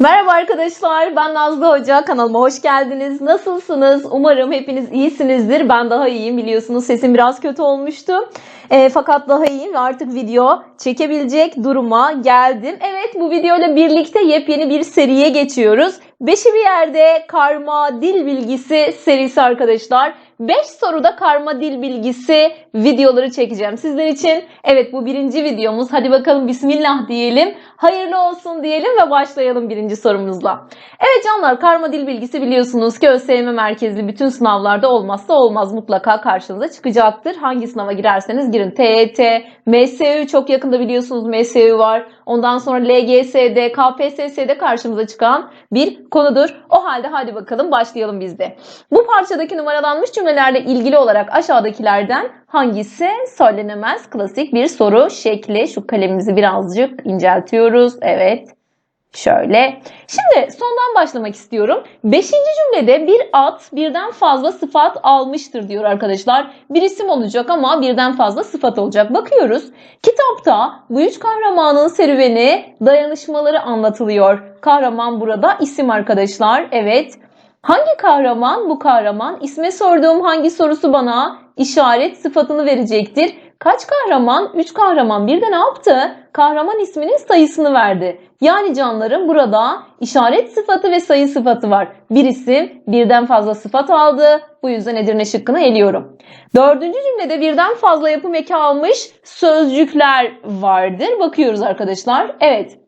Merhaba arkadaşlar, ben Nazlı Hoca. Kanalıma hoş geldiniz. Nasılsınız? Umarım hepiniz iyisinizdir. Ben daha iyiyim biliyorsunuz. Sesim biraz kötü olmuştu. E, fakat daha iyiyim ve artık video çekebilecek duruma geldim. Evet bu videoyla birlikte yepyeni bir seriye geçiyoruz. Beşi bir yerde karma dil bilgisi serisi arkadaşlar. 5 soruda karma dil bilgisi videoları çekeceğim sizler için. Evet bu birinci videomuz. Hadi bakalım bismillah diyelim. Hayırlı olsun diyelim ve başlayalım birinci sorumuzla. Evet canlar karma dil bilgisi biliyorsunuz ki ÖSYM merkezli bütün sınavlarda olmazsa olmaz mutlaka karşınıza çıkacaktır. Hangi sınava girerseniz girin. TET, MSÜ çok yakında biliyorsunuz MSÜ var. Ondan sonra LGS'de, KPSS'de karşımıza çıkan bir konudur. O halde hadi bakalım başlayalım biz de. Bu parçadaki numaralanmış cümlelerle ilgili olarak aşağıdakilerden hangisi söylenemez? Klasik bir soru şekli. Şu kalemimizi birazcık inceltiyoruz. Evet. Şöyle. Şimdi sondan başlamak istiyorum. Beşinci cümlede bir at birden fazla sıfat almıştır diyor arkadaşlar. Bir isim olacak ama birden fazla sıfat olacak. Bakıyoruz. Kitapta bu üç kahramanın serüveni, dayanışmaları anlatılıyor. Kahraman burada isim arkadaşlar. Evet. Hangi kahraman bu kahraman? İsme sorduğum hangi sorusu bana işaret sıfatını verecektir. Kaç kahraman? 3 kahraman. Bir de ne yaptı? Kahraman isminin sayısını verdi. Yani canlarım burada işaret sıfatı ve sayı sıfatı var. Bir isim birden fazla sıfat aldı. Bu yüzden Edirne şıkkını eliyorum. Dördüncü cümlede birden fazla yapım eki almış sözcükler vardır. Bakıyoruz arkadaşlar. Evet.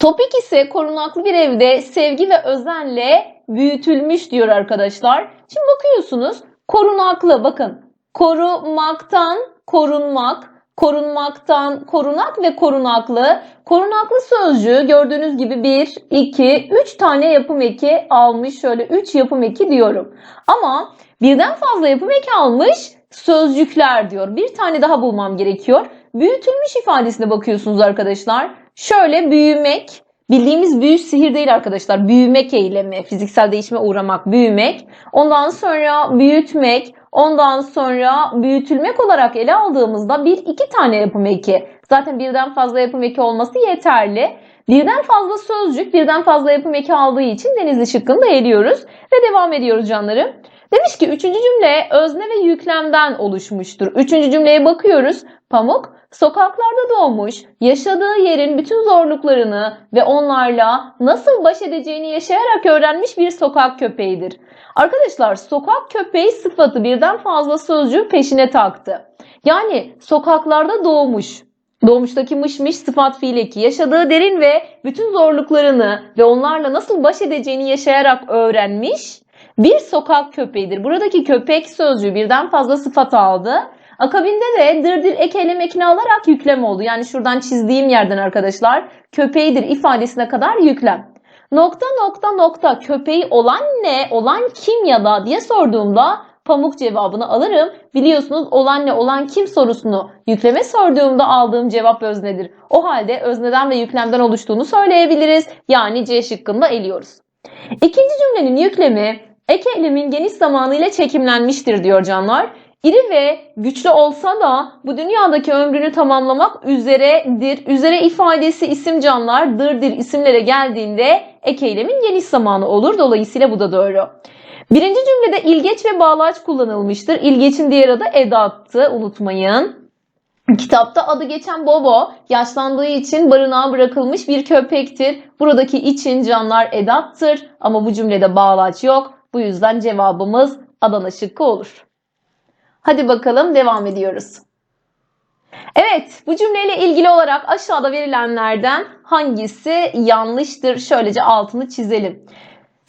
Topik ise korunaklı bir evde sevgi ve özenle büyütülmüş diyor arkadaşlar. Şimdi bakıyorsunuz korunaklı bakın korumaktan korunmak, korunmaktan korunak ve korunaklı. Korunaklı sözcüğü gördüğünüz gibi 1, 2, 3 tane yapım eki almış. Şöyle 3 yapım eki diyorum. Ama birden fazla yapım eki almış sözcükler diyor. Bir tane daha bulmam gerekiyor. Büyütülmüş ifadesine bakıyorsunuz arkadaşlar. Şöyle büyümek, Bildiğimiz büyü sihir değil arkadaşlar. Büyümek eylemi, fiziksel değişime uğramak, büyümek. Ondan sonra büyütmek, ondan sonra büyütülmek olarak ele aldığımızda bir iki tane yapım eki. Zaten birden fazla yapım eki olması yeterli. Birden fazla sözcük, birden fazla yapım eki aldığı için denizli şıkkını da eliyoruz. Ve devam ediyoruz canlarım. Demiş ki üçüncü cümle özne ve yüklemden oluşmuştur. Üçüncü cümleye bakıyoruz. Pamuk sokaklarda doğmuş, yaşadığı yerin bütün zorluklarını ve onlarla nasıl baş edeceğini yaşayarak öğrenmiş bir sokak köpeğidir. Arkadaşlar sokak köpeği sıfatı birden fazla sözcüğü peşine taktı. Yani sokaklarda doğmuş, Doğmuştaki mışmış sıfat fiil eki yaşadığı derin ve bütün zorluklarını ve onlarla nasıl baş edeceğini yaşayarak öğrenmiş bir sokak köpeğidir. Buradaki köpek sözcüğü birden fazla sıfat aldı. Akabinde de dırdır ek eylem ekini alarak yüklem oldu. Yani şuradan çizdiğim yerden arkadaşlar köpeğidir ifadesine kadar yüklem. Nokta nokta nokta köpeği olan ne, olan kim ya da diye sorduğumda pamuk cevabını alırım. Biliyorsunuz olan ne, olan kim sorusunu yükleme sorduğumda aldığım cevap öznedir. O halde özneden ve yüklemden oluştuğunu söyleyebiliriz. Yani C şıkkında eliyoruz. İkinci cümlenin yüklemi ek eylemin geniş zamanıyla çekimlenmiştir diyor canlar. İri ve güçlü olsa da bu dünyadaki ömrünü tamamlamak üzeredir. Üzere ifadesi isim canlar dırdır isimlere geldiğinde ek eylemin geniş zamanı olur. Dolayısıyla bu da doğru. Birinci cümlede ilgeç ve bağlaç kullanılmıştır. İlgeçin diğer adı edattı unutmayın. Kitapta adı geçen Bobo yaşlandığı için barınağa bırakılmış bir köpektir. Buradaki için canlar edattır ama bu cümlede bağlaç yok. Bu yüzden cevabımız Adana şıkkı olur. Hadi bakalım devam ediyoruz. Evet bu cümleyle ilgili olarak aşağıda verilenlerden hangisi yanlıştır? Şöylece altını çizelim.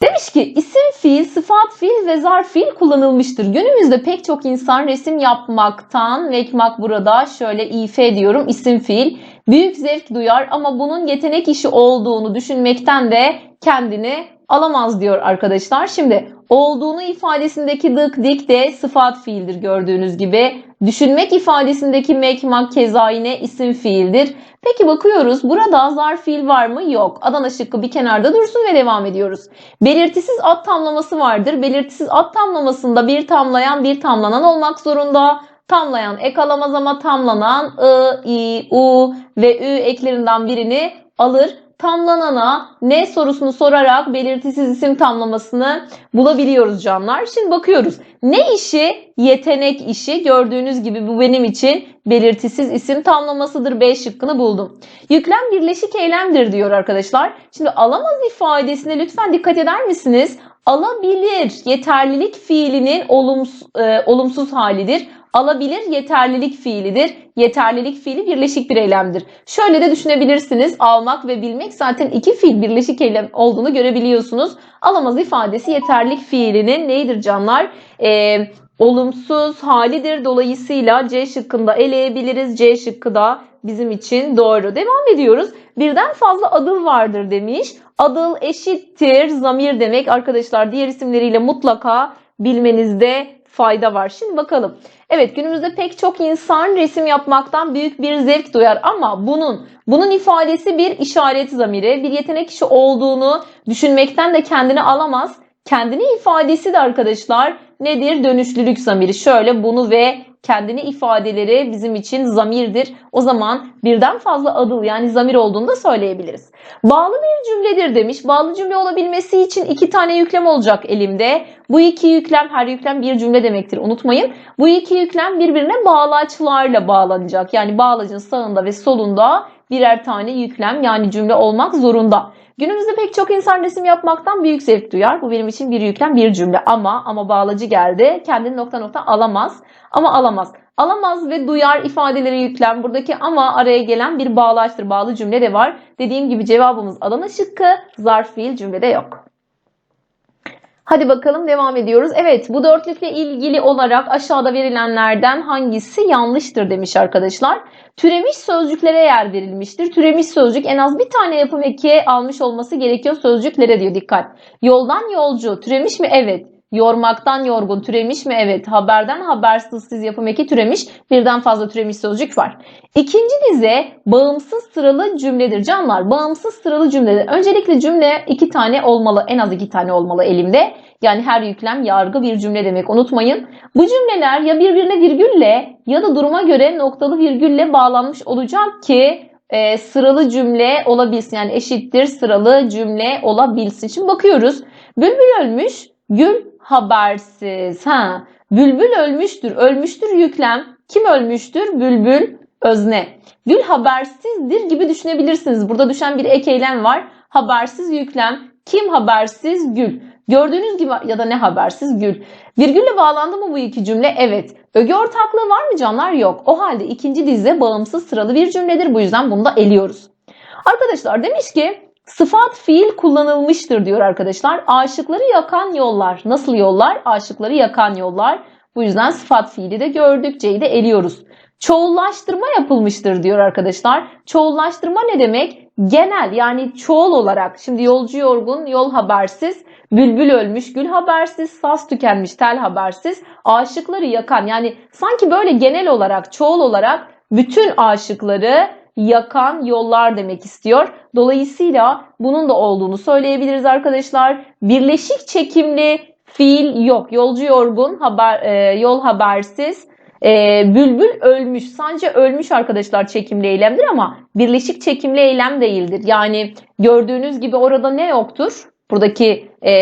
Demiş ki isim fiil, sıfat fiil ve zarf fiil kullanılmıştır. Günümüzde pek çok insan resim yapmaktan, vekmak burada şöyle ife diyorum isim fiil. Büyük zevk duyar ama bunun yetenek işi olduğunu düşünmekten de kendini alamaz diyor arkadaşlar. Şimdi olduğunu ifadesindeki dık dik de sıfat fiildir gördüğünüz gibi. Düşünmek ifadesindeki mekmak keza yine isim fiildir. Peki bakıyoruz burada zarf fiil var mı? Yok. Adana şıkkı bir kenarda dursun ve devam ediyoruz. Belirtisiz ad tamlaması vardır. Belirtisiz ad tamlamasında bir tamlayan bir tamlanan olmak zorunda. Tamlayan ek alamaz ama tamlanan ı, i, u ve ü eklerinden birini alır tamlanana ne sorusunu sorarak belirtisiz isim tamlamasını bulabiliyoruz canlar. Şimdi bakıyoruz. Ne işi? Yetenek işi. Gördüğünüz gibi bu benim için belirtisiz isim tamlamasıdır. B şıkkını buldum. Yüklem birleşik eylemdir diyor arkadaşlar. Şimdi alamaz ifadesine lütfen dikkat eder misiniz? Alabilir yeterlilik fiilinin olumsuz, e, olumsuz halidir. Alabilir yeterlilik fiilidir. Yeterlilik fiili birleşik bir eylemdir. Şöyle de düşünebilirsiniz. Almak ve bilmek zaten iki fiil birleşik eylem olduğunu görebiliyorsunuz. Alamaz ifadesi yeterlilik fiilinin neyidir canlar? Ee, olumsuz halidir. Dolayısıyla C şıkkında eleyebiliriz. C şıkkı da bizim için doğru. Devam ediyoruz. Birden fazla adıl vardır demiş. Adıl eşittir zamir demek. Arkadaşlar diğer isimleriyle mutlaka bilmenizde fayda var. Şimdi bakalım. Evet günümüzde pek çok insan resim yapmaktan büyük bir zevk duyar ama bunun bunun ifadesi bir işaret zamiri, bir yetenek işi olduğunu düşünmekten de kendini alamaz. Kendini ifadesi de arkadaşlar nedir? Dönüşlülük zamiri. Şöyle bunu ve kendini ifadeleri bizim için zamirdir. O zaman birden fazla adıl yani zamir olduğunu da söyleyebiliriz. Bağlı bir cümledir demiş. Bağlı cümle olabilmesi için iki tane yüklem olacak elimde. Bu iki yüklem her yüklem bir cümle demektir unutmayın. Bu iki yüklem birbirine bağlaçlarla bağlanacak. Yani bağlacın sağında ve solunda birer tane yüklem yani cümle olmak zorunda. Günümüzde pek çok insan resim yapmaktan büyük zevk duyar. Bu benim için bir yüklem bir cümle ama ama bağlacı geldi. Kendini nokta nokta alamaz ama alamaz. Alamaz ve duyar ifadeleri yüklem. Buradaki ama araya gelen bir bağlaçtır. Bağlı cümle de var. Dediğim gibi cevabımız Adana şıkkı. Zarf fiil cümlede yok. Hadi bakalım devam ediyoruz. Evet bu dörtlükle ilgili olarak aşağıda verilenlerden hangisi yanlıştır demiş arkadaşlar. Türemiş sözcüklere yer verilmiştir. Türemiş sözcük en az bir tane yapım eki almış olması gerekiyor sözcüklere diyor dikkat. Yoldan yolcu türemiş mi? Evet. Yormaktan yorgun türemiş mi? Evet. Haberden habersiz siz yapım eki türemiş. Birden fazla türemiş sözcük var. İkinci dize bağımsız sıralı cümledir. Canlar bağımsız sıralı cümledir. Öncelikle cümle iki tane olmalı. En az iki tane olmalı elimde. Yani her yüklem yargı bir cümle demek unutmayın. Bu cümleler ya birbirine virgülle ya da duruma göre noktalı virgülle bağlanmış olacak ki e, sıralı cümle olabilsin. Yani eşittir sıralı cümle olabilsin. Şimdi bakıyoruz. Bülbül ölmüş, gül habersiz. Ha, bülbül ölmüştür. Ölmüştür yüklem. Kim ölmüştür? Bülbül özne. Gül habersizdir gibi düşünebilirsiniz. Burada düşen bir ek eylem var. Habersiz yüklem. Kim habersiz? Gül. Gördüğünüz gibi ya da ne habersiz gül. Virgülle bağlandı mı bu iki cümle? Evet. Öge ortaklığı var mı canlar? Yok. O halde ikinci dize bağımsız sıralı bir cümledir. Bu yüzden bunu da eliyoruz. Arkadaşlar demiş ki sıfat fiil kullanılmıştır diyor arkadaşlar. Aşıkları yakan yollar. Nasıl yollar? Aşıkları yakan yollar. Bu yüzden sıfat fiili de gördük. C'yi de eliyoruz. Çoğullaştırma yapılmıştır diyor arkadaşlar. Çoğullaştırma ne demek? Genel yani çoğul olarak. Şimdi yolcu yorgun, yol habersiz. Bülbül ölmüş, gül habersiz, saz tükenmiş, tel habersiz. Aşıkları yakan yani sanki böyle genel olarak, çoğul olarak bütün aşıkları yakan yollar demek istiyor. Dolayısıyla bunun da olduğunu söyleyebiliriz arkadaşlar. Birleşik çekimli fiil yok. Yolcu yorgun, haber, e, yol habersiz. E, bülbül ölmüş. Sadece ölmüş arkadaşlar çekimli eylemdir ama birleşik çekimli eylem değildir. Yani gördüğünüz gibi orada ne yoktur? Buradaki e,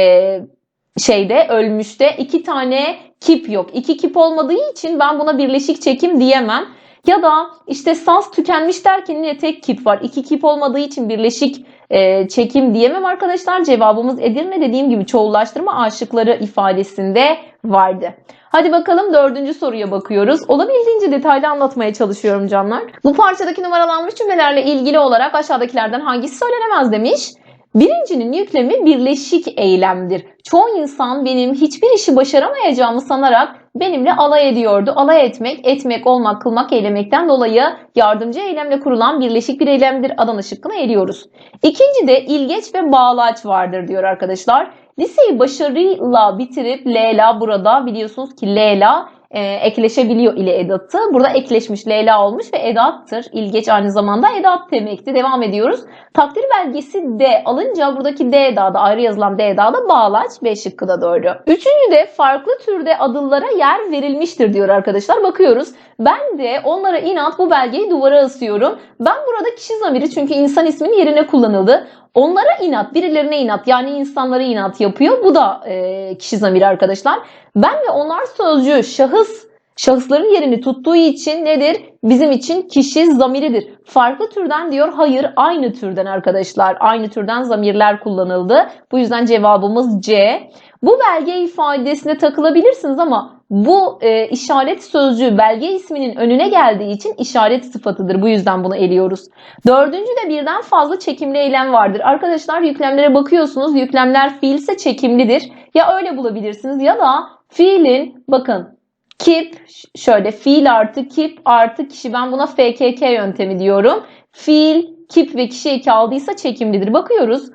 şeyde ölmüşte iki tane kip yok. İki kip olmadığı için ben buna birleşik çekim diyemem. Ya da işte saz tükenmiş derken yine tek kip var. İki kip olmadığı için birleşik e, çekim diyemem arkadaşlar. Cevabımız Edirne dediğim gibi çoğullaştırma aşıkları ifadesinde vardı. Hadi bakalım dördüncü soruya bakıyoruz. Olabildiğince detaylı anlatmaya çalışıyorum canlar. Bu parçadaki numaralanmış cümlelerle ilgili olarak aşağıdakilerden hangisi söylenemez demiş. Birincinin yüklemi birleşik eylemdir. Çoğu insan benim hiçbir işi başaramayacağımı sanarak benimle alay ediyordu. Alay etmek, etmek, olmak, kılmak, eylemekten dolayı yardımcı eylemle kurulan birleşik bir eylemdir. Adana şıkkını eliyoruz. İkinci de ilgeç ve bağlaç vardır diyor arkadaşlar. Liseyi başarıyla bitirip Leyla burada biliyorsunuz ki Leyla e, ekleşebiliyor ile edatı. Burada ekleşmiş Leyla olmuş ve edattır. İlgeç aynı zamanda edat demekti. Devam ediyoruz. Takdir belgesi D alınca buradaki D edada ayrı yazılan D edada bağlaç B şıkkı da doğru. Üçüncü de farklı türde adıllara yer verilmiştir diyor arkadaşlar. Bakıyoruz. Ben de onlara inat bu belgeyi duvara asıyorum. Ben burada kişi zamiri çünkü insan isminin yerine kullanıldı. Onlara inat, birilerine inat yani insanlara inat yapıyor. Bu da e, kişi zamiri arkadaşlar. Ben ve onlar sözcüğü şahıs şahısların yerini tuttuğu için nedir? Bizim için kişi zamiridir. Farklı türden diyor. Hayır aynı türden arkadaşlar. Aynı türden zamirler kullanıldı. Bu yüzden cevabımız C. Bu belge ifadesine takılabilirsiniz ama bu e, işaret sözcüğü belge isminin önüne geldiği için işaret sıfatıdır. Bu yüzden bunu eliyoruz. Dördüncü de birden fazla çekimli eylem vardır. Arkadaşlar yüklemlere bakıyorsunuz. Yüklemler fiilse çekimlidir. Ya öyle bulabilirsiniz ya da fiilin bakın Keep şöyle fiil artı keep artı kişi ben buna FKK yöntemi diyorum. Fiil, keep ve kişi eki aldıysa çekimlidir. Bakıyoruz.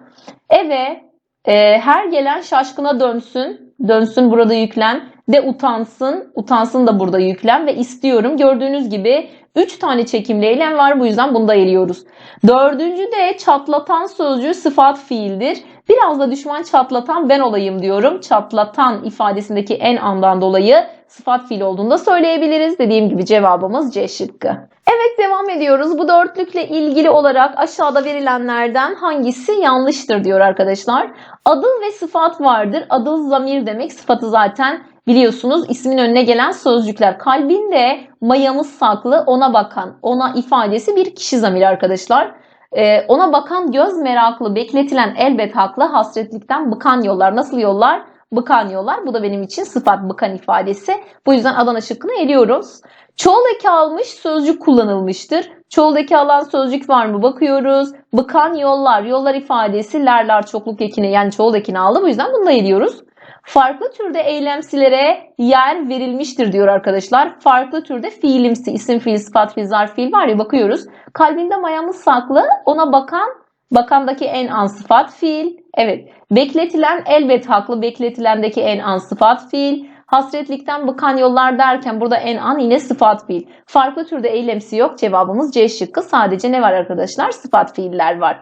Eve e, her gelen şaşkına dönsün. Dönsün burada yüklem. De utansın. Utansın da burada yüklem ve istiyorum. Gördüğünüz gibi 3 tane çekimli eylem var. Bu yüzden bunu da eliyoruz. Dördüncü de çatlatan sözcüğü sıfat fiildir. Biraz da düşman çatlatan ben olayım diyorum. Çatlatan ifadesindeki en andan dolayı sıfat fiil olduğunu da söyleyebiliriz. Dediğim gibi cevabımız C şıkkı. Evet devam ediyoruz. Bu dörtlükle ilgili olarak aşağıda verilenlerden hangisi yanlıştır diyor arkadaşlar. Adıl ve sıfat vardır. Adıl zamir demek. Sıfatı zaten biliyorsunuz ismin önüne gelen sözcükler. Kalbinde mayamız saklı ona bakan. Ona ifadesi bir kişi zamiri arkadaşlar. Ee, ona bakan göz meraklı, bekletilen elbet haklı, hasretlikten bıkan yollar. Nasıl yollar? Bıkan yollar. Bu da benim için sıfat bıkan ifadesi. Bu yüzden Adana şıkkını eliyoruz. Çoğul eki almış sözcük kullanılmıştır. Çoğul eki alan sözcük var mı bakıyoruz. Bıkan yollar, yollar ifadesi lerler çokluk ekine yani çoğul ekini aldı. Bu yüzden bunu da eliyoruz. Farklı türde eylemsilere yer verilmiştir diyor arkadaşlar. Farklı türde fiilimsi, isim fiil, sıfat fiil, zarf fiil var ya bakıyoruz. Kalbinde mayamız saklı, ona bakan, bakandaki en an sıfat fiil. Evet, bekletilen elbet haklı, bekletilendeki en an sıfat fiil. Hasretlikten bıkan yollar derken burada en an yine sıfat fiil. Farklı türde eylemsi yok. Cevabımız C şıkkı. Sadece ne var arkadaşlar? Sıfat fiiller var.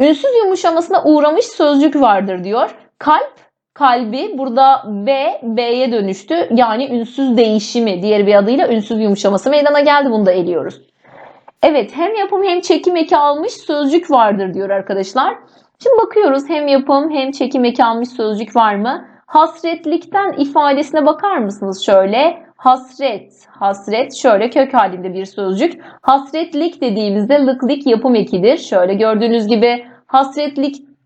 Ünsüz yumuşamasına uğramış sözcük vardır diyor. Kalp kalbi burada B, B'ye dönüştü. Yani ünsüz değişimi diğer bir adıyla ünsüz yumuşaması meydana geldi. Bunu da eliyoruz. Evet hem yapım hem çekim eki almış sözcük vardır diyor arkadaşlar. Şimdi bakıyoruz hem yapım hem çekim eki almış sözcük var mı? Hasretlikten ifadesine bakar mısınız şöyle? Hasret, hasret şöyle kök halinde bir sözcük. Hasretlik dediğimizde lıklik yapım ekidir. Şöyle gördüğünüz gibi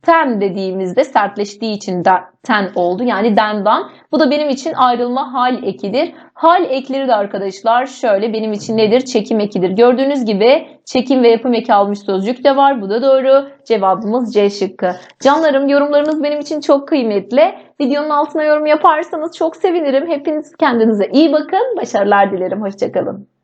hasretlikten dediğimizde sertleştiği için de ten oldu. Yani dendan. Bu da benim için ayrılma hal ekidir. Hal ekleri de arkadaşlar şöyle benim için nedir? Çekim ekidir. Gördüğünüz gibi çekim ve yapım eki almış sözcük de var. Bu da doğru. Cevabımız C şıkkı. Canlarım yorumlarınız benim için çok kıymetli. Videonun altına yorum yaparsanız çok sevinirim. Hepiniz kendinize iyi bakın. Başarılar dilerim. Hoşçakalın.